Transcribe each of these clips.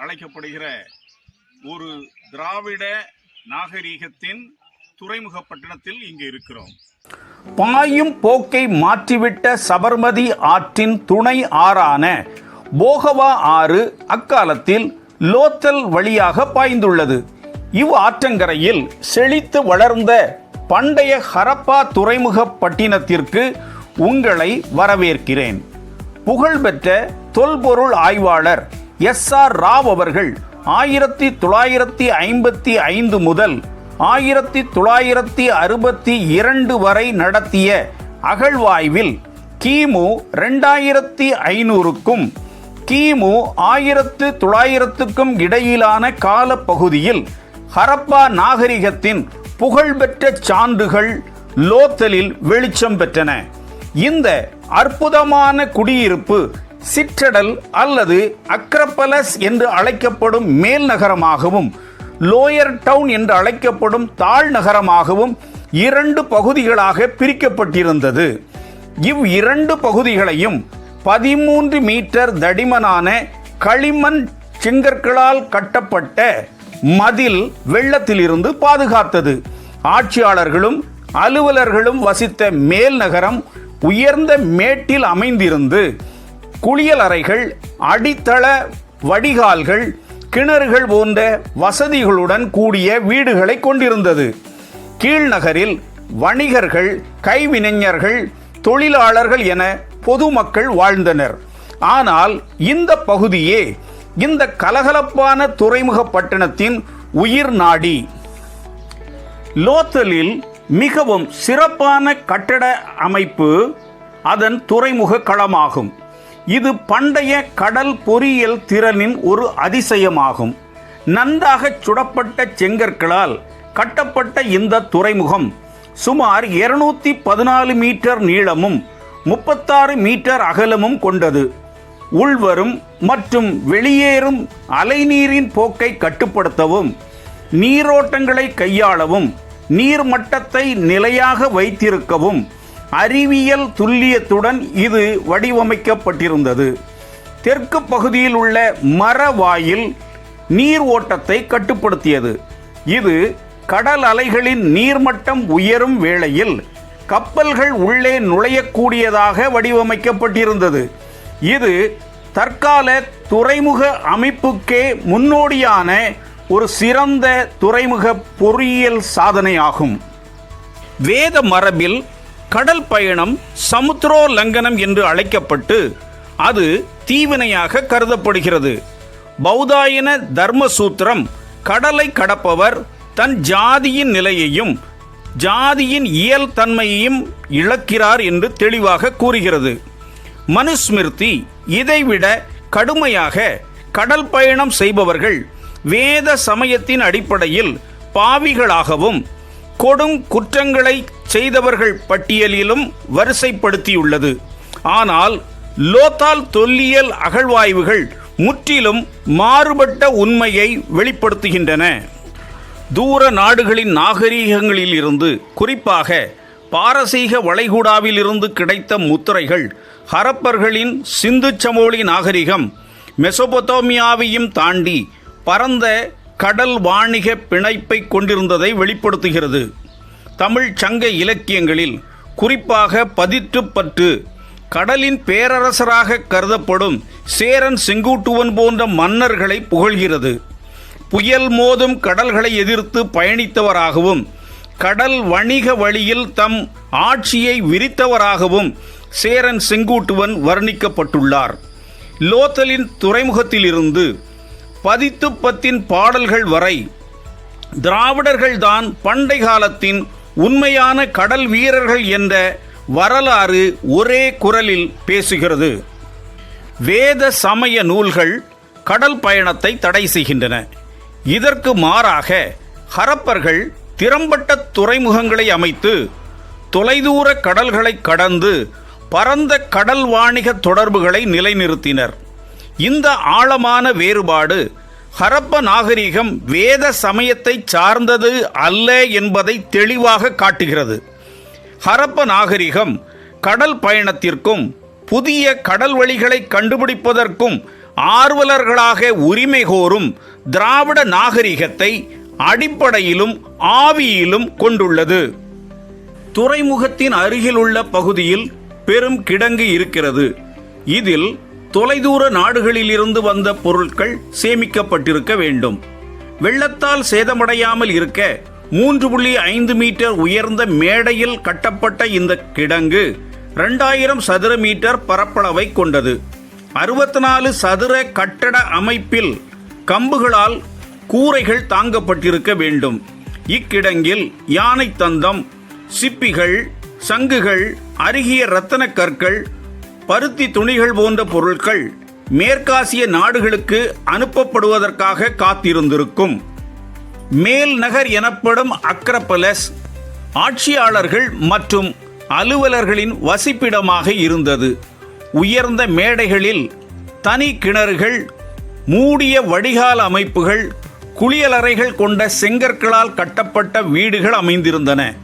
அழைக்கப்படுகிற ஒரு திராவிட நாகரீகத்தின் துறைமுக பட்டணத்தில் இங்கு இருக்கிறோம். பாயும் போக்கை மாற்றிவிட்ட சபர்மதி ஆற்றின் துணை ஆறான போகவா ஆறு அக்காலத்தில் லோத்தல் வழியாக பாய்ந்துள்ளது. இவ் ஆற்றங்கரையில் செழித்து வளர்ந்த பண்டைய ஹரப்பா துறைமுக பட்டினத்திற்கு உங்களை வரவேற்கிறேன். புகழ்பெற்ற தொல்பொருள் ஆய்வாளர் எஸ் ஆர் ராவ் அவர்கள் ஆயிரத்தி தொள்ளாயிரத்தி ஐம்பத்தி ஐந்து முதல் ஆயிரத்தி தொள்ளாயிரத்தி அறுபத்தி இரண்டு வரை நடத்திய அகழ்வாய்வில் கிமு ரெண்டாயிரத்தி ஐநூறுக்கும் கிமு ஆயிரத்து தொள்ளாயிரத்துக்கும் இடையிலான காலப்பகுதியில் ஹரப்பா நாகரிகத்தின் புகழ்பெற்ற சான்றுகள் லோத்தலில் வெளிச்சம் பெற்றன. இந்த அற்புதமான குடியிருப்பு சிற்றடல் அல்லது அக்ரப்பலஸ் என்று அழைக்கப்படும் மேல் நகரமாகவும் லோயர் டவுன் என்று அழைக்கப்படும் தாழ் நகரமாகவும் இரண்டு பகுதிகளாக பிரிக்கப்பட்டிருந்தது. இவ் இரண்டு பகுதிகளையும் பதிமூன்று மீட்டர் தடிமனான களிமண் செங்கற்களால் கட்டப்பட்ட மதில் வெள்ளத்திலிருந்து பாதுகாத்தது. ஆட்சியாளர்களும் அலுவலர்களும் வசித்த மேல் நகரம் உயர்ந்த மேட்டில் அமைந்திருந்து குளியல் அறைகள் அடித்தள வடிகால்கள் கிணறுகள் போன்ற வசதிகளுடன் கூடிய வீடுகளை கொண்டிருந்தது. கீழ்நகரில் வணிகர்கள் கைவினைஞர்கள் தொழிலாளர்கள் என பொதுமக்கள் வாழ்ந்தனர். ஆனால் இந்த பகுதியே இந்த கலகலப்பான துறைமுக பட்டணத்தின் உயிர் நாடி. லோத்தலில் மிகவும் சிறப்பான கட்டட அமைப்பு அதன் துறைமுக களமாகும். இது பண்டைய கடல் பொறியியல் திறனின் ஒரு அதிசயமாகும். நன்றாக சுடப்பட்ட செங்கற்களால் கட்டப்பட்ட இந்த துறைமுகம் சுமார் இருநூத்தி பதினாலு மீட்டர் நீளமும் முப்பத்தாறு மீட்டர் அகலமும் கொண்டது. உள்வரும் மற்றும் வெளியேறும் அலைநீரின் போக்கை கட்டுப்படுத்தவும் நீரோட்டங்களை கையாளவும் நீர்மட்டத்தை நிலையாக வைத்திருக்கவும் அறிவியல் துல்லியத்துடன் இது வடிவமைக்கப்பட்டிருந்தது. தெற்கு பகுதியில் உள்ள மரவாயில் நீர் ஓட்டத்தை கட்டுப்படுத்தியது. இது கடல் அலைகளின் நீர்மட்டம் உயரும் வேளையில் கப்பல்கள் உள்ளே நுழையக்கூடியதாக வடிவமைக்கப்பட்டிருந்தது. இது தற்கால துறைமுக அமைப்புக்கே முன்னோடியான ஒரு சிறந்த துறைமுக பொறியியல் சாதனையாகும். வேத மரபில் கடல் பயணம் சமுத்திரோல்லங்கனம் என்று அழைக்கப்பட்டு அது தீவினையாக கருதப்படுகிறது. பௌதாயன தர்மசூத்திரம் கடலை கடப்பவர் தன் ஜாதியின் நிலையையும் ஜாதியின் இயல் தன்மையையும் இழக்கிறார் என்று தெளிவாக கூறுகிறது. மனுஸ்மிருதி இதைவிட கடுமையாக கடல் பயணம் செய்பவர்கள் வேத சமயத்தின் அடிப்படையில் பாவிகளாகவும் கொடும் குற்றங்களை செய்தவர்கள் பட்டியலிலும் வரிசைப்படுத்தியுள்ளது. ஆனால் லோத்தால் தொல்லியல் அகழ்வாய்வுகள் முற்றிலும் மாறுபட்ட உண்மையை வெளிப்படுத்துகின்றன. தூர நாடுகளின் நாகரீகங்களில் இருந்து குறிப்பாக பாரசீக வளைகுடாவிலிருந்து கிடைத்த முத்திரைகள் ஹரப்பர்களின் சிந்து சமோலி நாகரிகம் மெசொபொத்தோமியாவையும் தாண்டி பரந்த கடல் வாணிக பிணைப்பை கொண்டிருந்ததை வெளிப்படுத்துகிறது. தமிழ் சங்க இலக்கியங்களில் குறிப்பாக பதிற்றுப்பற்று கடலின் பேரரசராக கருதப்படும் சேரன் செங்குட்டுவன் போன்ற மன்னர்களை புகழ்கிறது. புயல் மோதும் கடல்களை எதிர்த்து பயணித்தவராகவும் கடல் வணிக வழியில் தம் ஆட்சியை விரித்தவராகவும் சேரன் செங்கூட்டுவன் வர்ணிக்கப்பட்டுள்ளார். லோத்தலின் துறைமுகத்திலிருந்து பதித்துப்பத்தின் பாடல்கள் வரை திராவிடர்கள்தான் பண்டை காலத்தின் உண்மையான கடல் வீரர்கள் என்ற வரலாறு ஒரே குரலில் பேசுகிறது. வேத சமய நூல்கள் கடல் பயணத்தை தடை செய்கின்றன. இதற்கு மாறாக ஹரப்பர்கள் திறம்பட்ட துறைமுகங்களை அமைத்து தொலைதூர கடல்களை கடந்து பரந்த கடல் வாணிக தொடர்புகளை நிலைநிறுத்தினர். இந்த ஆழமான வேறுபாடு ஹரப்ப நாகரிகம் வேத சமயத்தை சார்ந்தது அல்ல என்பதை தெளிவாக காட்டுகிறது. ஹரப்ப நாகரிகம் கடல் பயணத்திற்கும் புதிய கடல் வழிகளை கண்டுபிடிப்பதற்கும் ஆர்வலர்களாக உரிமை கோரும் திராவிட நாகரிகத்தை அடிப்படையிலும் ஆவியிலும் கொண்டுள்ளது. துறைமுகத்தின் அருகிலுள்ள பகுதியில் பெரும் கிடங்கு இருக்கிறது. இதில் தொலைதூர நாடுகளிலிருந்து வந்த பொருட்கள் சேமிக்கப்பட்டிருக்க வேண்டும். வெள்ளத்தால் சேதமடையாமல் இருக்க மூன்று புள்ளி ஐந்து மீட்டர் உயர்ந்த மேடையில் கட்டப்பட்ட இந்த கிடங்கு ரெண்டாயிரம் சதுர மீட்டர் பரப்பளவை கொண்டது. அறுபத்தி நாலு சதுர கட்டட அமைப்பில் கம்புகளால் கூரைகள் தாங்கப்பட்டிருக்க வேண்டும். இக்கிடங்கில் யானை தந்தம் சிப்பிகள் சங்குகள் அருகிய இரத்தன கற்கள் பருத்தி துணிகள் போன்ற பொருட்கள் மேற்காசிய நாடுகளுக்கு அனுப்பப்படுவதற்காக காத்திருந்திருக்கும். மேல் நகர் எனப்படும் அக்ரபலஸ் ஆட்சியாளர்கள் மற்றும் அலுவலர்களின் வசிப்பிடமாக இருந்தது. உயர்ந்த மேடைகளில் தனி கிணறுகள் மூடிய வடிகால் அமைப்புகள் குளியலறைகள் கொண்ட செங்கற்களால் கட்டப்பட்ட வீடுகள் அமைந்திருந்தன.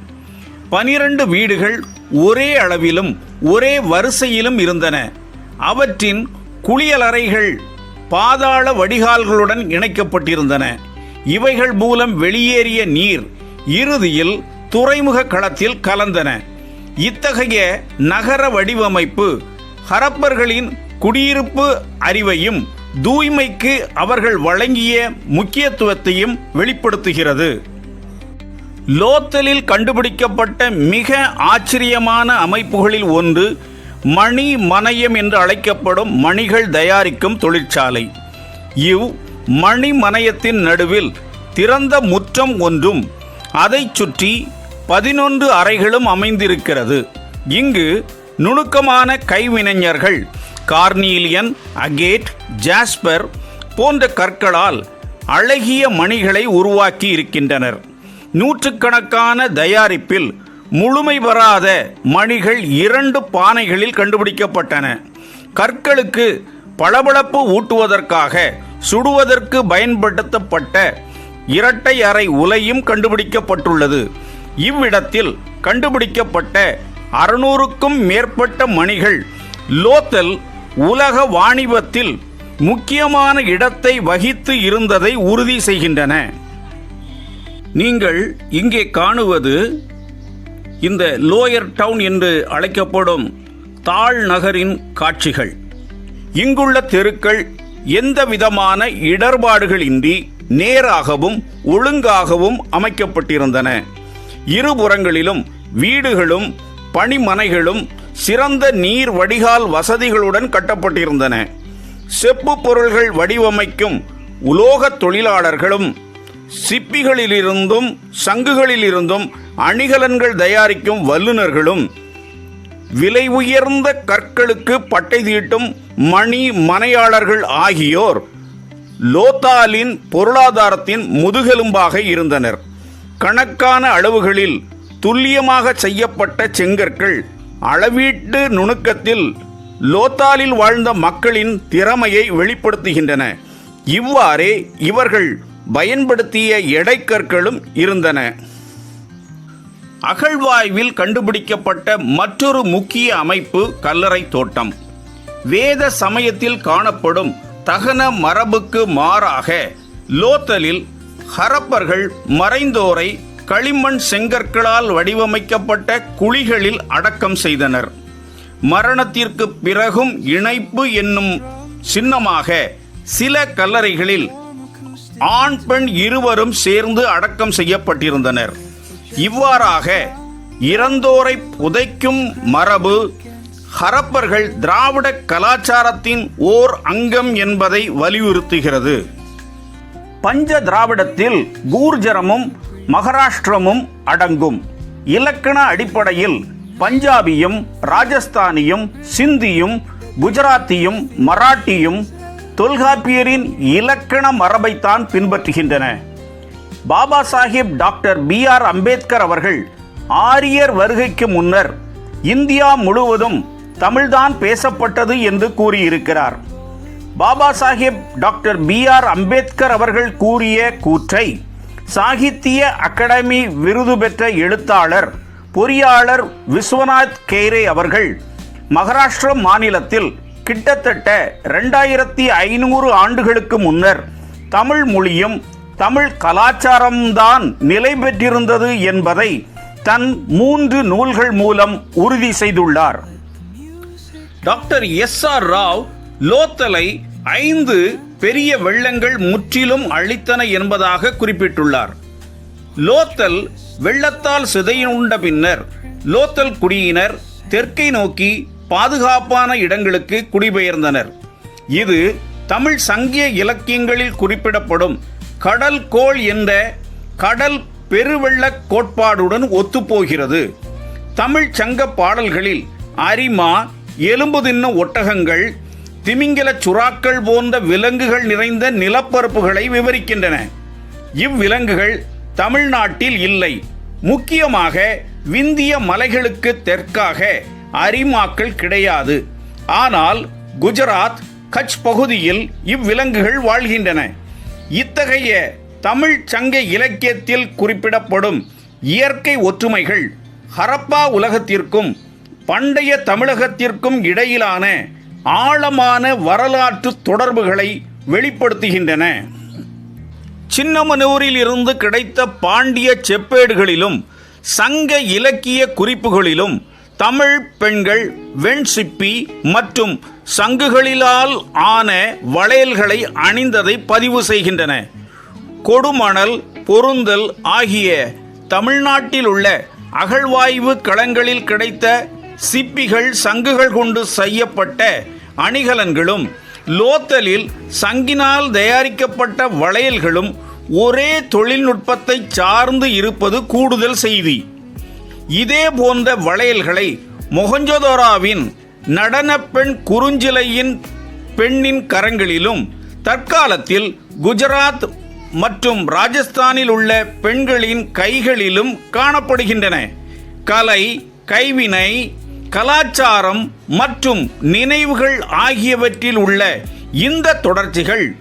பனிரண்டு வீடுகள் ஒரே அளவிலும் ஒரே வரிசையிலும் இருந்தன. அவற்றின் குளியலறைகள் பாதாள வடிகால்களுடன் இணைக்கப்பட்டிருந்தன. இவைகள் மூலம் வெளியேறிய நீர் இறுதியில் துறைமுக களத்தில் கலந்தன. இத்தகைய நகர வடிவமைப்பு ஹரப்பர்களின் குடியிருப்பு அறிவையும் தூய்மைக்கு அவர்கள் வழங்கிய முக்கியத்துவத்தையும் வெளிப்படுத்துகிறது. லோத்தலில் கண்டுபிடிக்கப்பட்ட மிக ஆச்சரியமான அமைப்புகளில் ஒன்று மணி மனையம் என்று அழைக்கப்படும் மணிகள் தயாரிக்கும் தொழிற்சாலை. இவ் மணி மனையத்தின் நடுவில் திறந்த முற்றம் ஒன்றும் அதைச் சுற்றி பதினொன்று அறைகளும் அமைந்திருக்கிறது. இங்கு நுணுக்கமான கைவினைஞர்கள் கார்னீலியன் அகேட் ஜாஸ்பர் போன்ற கற்களால் அழகிய மணிகளை உருவாக்கி இருக்கின்றனர். நூற்றுக்கணக்கான தயாரிப்பில் முழுமை பெறாத மணிகள் இரண்டு பானைகளில் கண்டுபிடிக்கப்பட்டன. கற்களுக்கு பளபளப்பு ஊட்டுவதற்காக சுடுவதற்கு பயன்படுத்தப்பட்ட இரட்டை அறை உலையும் கண்டுபிடிக்கப்பட்டுள்ளது. இவ்விடத்தில் கண்டுபிடிக்கப்பட்ட அறுநூறுக்கும் மேற்பட்ட மணிகள் லோத்தல் உலக வாணிபத்தில் முக்கியமான இடத்தை வகித்து இருந்ததை உறுதி செய்கின்றன. நீங்கள் இங்கே காணுவது இந்த லோயர் டவுன் என்று அழைக்கப்படும் தாழ் நகரின் காட்சிகள். இங்குள்ள தெருக்கள் எந்த விதமான இடர்பாடுகளின்றி நேராகவும் ஒழுங்காகவும் அமைக்கப்பட்டிருந்தன. இருபுறங்களிலும் வீடுகளும் பணிமனைகளும் சிறந்த நீர் வடிகால் வசதிகளுடன் கட்டப்பட்டிருந்தன. செப்பு பொருள்கள் வடிவமைக்கும் உலோகத் தொழிலாளர்களும் சிப்பிகளிலிருந்தும் சங்குகளிலிருந்தும் அணிகலன்கள் தயாரிக்கும் வல்லுநர்களும் விலை உயர்ந்த கற்களுக்கு பட்டை தீட்டும் மணி மனையாளர்கள் ஆகியோர் லோத்தாலின் பொருளாதாரத்தின் முதுகெலும்பாக இருந்தனர். கணக்கான அளவுகளில் துல்லியமாக செய்யப்பட்ட செங்கற்கள் அளவீட்டு நுணுக்கத்தில் லோத்தாலில் வாழ்ந்த மக்களின் திறமையை வெளிப்படுத்துகின்றன. இவ்வாறே இவர்கள் பயன்படுத்திய எடைக்கற்களும் இருந்தன. அகழ்வாய்வில் கண்டுபிடிக்கப்பட்ட மற்றொரு முக்கிய அமைப்பு கல்லறை தோட்டம். வேத சமயத்தில் காணப்படும் தகன மரபுக்கு மாறாக லோத்தலில் ஹரப்பர்கள் மறைந்தோரை களிமண் செங்கற்களால் வடிவமைக்கப்பட்ட குழிகளில் அடக்கம் செய்தனர். மரணத்திற்கு பிறகும் இணைப்பு என்னும் சின்னமாக சில கல்லறைகளில் ஆண் பெண் இருவரும் சேர்ந்து அடக்கம் செய்யப்பட்டிருந்தனர். இவ்வாறாக இறந்தோரை புதைக்கும் மரபு ஹரப்பர்கள் திராவிட கலாச்சாரத்தின் ஓர் அங்கம் என்பதை வலியுறுத்துகிறது. பஞ்ச திராவிடத்தில் கூர்ஜரமும் மகாராஷ்டிரமும் அடங்கும். இலக்கண அடிப்படையில் பஞ்சாபியும் ராஜஸ்தானியும் சிந்தியும் குஜராத்தியும் மராட்டியும் தொல்காப்பியரின் இலக்கண மரபைத்தான் பின்பற்றுகின்றன. Baba Sahib doctor B R Ambedkar அவர்கள் ஆரியர் வருகைக்கு முன்னர் இந்தியா முழுவதும் தமிழ்தான் பேசப்பட்டது என்று கூறியிருக்கிறார். Baba Sahib doctor B R Ambedkar அவர்கள் கூறிய கூற்றை சாகித்ய அகாடமி விருது பெற்ற எழுத்தாளர் பொறியாளர் விஸ்வநாத் கேரே அவர்கள் மகாராஷ்டிர மாநிலத்தில் கிட்டத்தட்ட ரெண்டாயிரத்தி ஐநூறு ஆண்டுகளுக்கு முன்னர் தமிழ் மொழியும் தமிழ் கலாச்சாரம்தான் நிலை பெற்றிருந்தது என்பதை தன் மூன்று நூல்கள் மூலம் உறுதி செய்துள்ளார். டாக்டர் எஸ் ஆர் ராவ் லோத்தலை ஐந்து பெரிய வெள்ளங்கள் முற்றிலும் அழித்தன என்பதாக குறிப்பிட்டுள்ளார். லோத்தல் வெள்ளத்தால் சிதையுண்ட பின்னர் லோத்தல் குடியினர் தெற்கை நோக்கி பாதுகாப்பான இடங்களுக்கு குடிபெயர்ந்தனர். இது தமிழ் சங்கிய இலக்கியங்களில் குறிப்பிடப்படும் கடல் கோள் என்ற கடல் பெருவெள்ளக் கோட்பாடுடன் ஒத்துப்போகிறது. தமிழ் சங்க பாடல்களில் அரிமா எலும்பு தின்ன ஒட்டகங்கள் திமிங்கல சுறாக்கள் போன்ற விலங்குகள் நிறைந்த நிலப்பரப்புகளை விவரிக்கின்றன. இவ்விலங்குகள் தமிழ்நாட்டில் இல்லை. முக்கியமாக விந்திய மலைகளுக்கு தெற்காக அரிமாக்கள் கிடையாது. ஆனால் குஜராத் கட்ச் பகுதியில் இவ்விலங்குகள் வாழ்கின்றன. இத்தகைய தமிழ் சங்க இலக்கியத்தில் குறிப்பிடப்படும் இயற்கை ஒற்றுமைகள் ஹரப்பா உலகத்திற்கும் பண்டைய தமிழகத்திற்கும் இடையிலான ஆழமான வரலாற்று தொடர்புகளை வெளிப்படுத்துகின்றன. சின்னமனூரில் இருந்து கிடைத்த பாண்டிய செப்பேடுகளிலும் சங்க இலக்கிய குறிப்புகளிலும் தமிழ் பெண்கள் வெண் சிப்பி மற்றும் சங்குகளிலால் ஆன வளையல்களை அணிந்ததை பதிவு செய்கின்றன. கொடுமணல் பொருந்தல் ஆகிய தமிழ்நாட்டில் உள்ள அகழ்வாய்வு களங்களில் கிடைத்த சிப்பிகள் சங்குகள் கொண்டு செய்யப்பட்ட அணிகலன்களும் லோத்தலில் சங்கினால் தயாரிக்கப்பட்ட வளையல்களும் ஒரே தொழில்நுட்பத்தை சார்ந்து இருப்பது கூடுதல் செய்தி. இதே போன்ற வளையல்களை மொஹஞ்சதோராவின் நடன பெண் குறுஞ்சிலையின் பெண்ணின் கரங்களிலும் தற்காலத்தில் குஜராத் மற்றும் ராஜஸ்தானில் உள்ள பெண்களின் கைகளிலும் காணப்படுகின்றன. கலை கைவினை கலாச்சாரம் மற்றும் நினைவுகள் ஆகியவற்றில் உள்ள இந்த தொடர்ச்சிகள்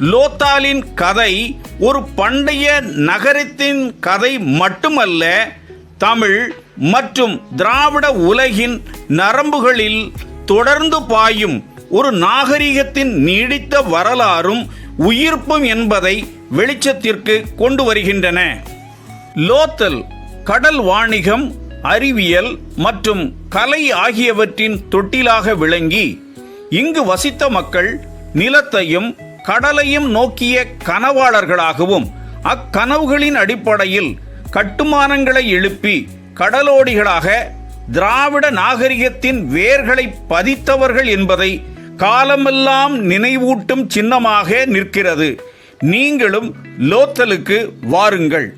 லோத்தாலின் கதை ஒரு பண்டைய நகரத்தின் கதை மட்டுமல்ல தமிழ் மற்றும் திராவிட உலகின் நரம்புகளில் தொடர்ந்து பாயும் ஒரு நாகரிகத்தின் நீடித்த வரலாறும் உயிர்ப்பும் என்பதை வெளிச்சத்திற்கு கொண்டு வருகின்றன. லோத்தல் கடல் வாணிகம் அறிவியல் மற்றும் கலை ஆகியவற்றின் தொட்டிலாக விளங்கி இங்கு வசித்த மக்கள் நிலத்தையும் கடலையும் நோக்கிய கனவாளர்களாகவும் அக்கனவுகளின் அடிப்படையில் கட்டுமானங்களை எழுப்பி கடலோடிகளாக திராவிட நாகரிகத்தின் வேர்களை பதித்தவர்கள் என்பதை காலமெல்லாம் நினைவூட்டும் சின்னமாக நிற்கிறது. நீங்களும் லோத்தலுக்கு வாருங்கள்.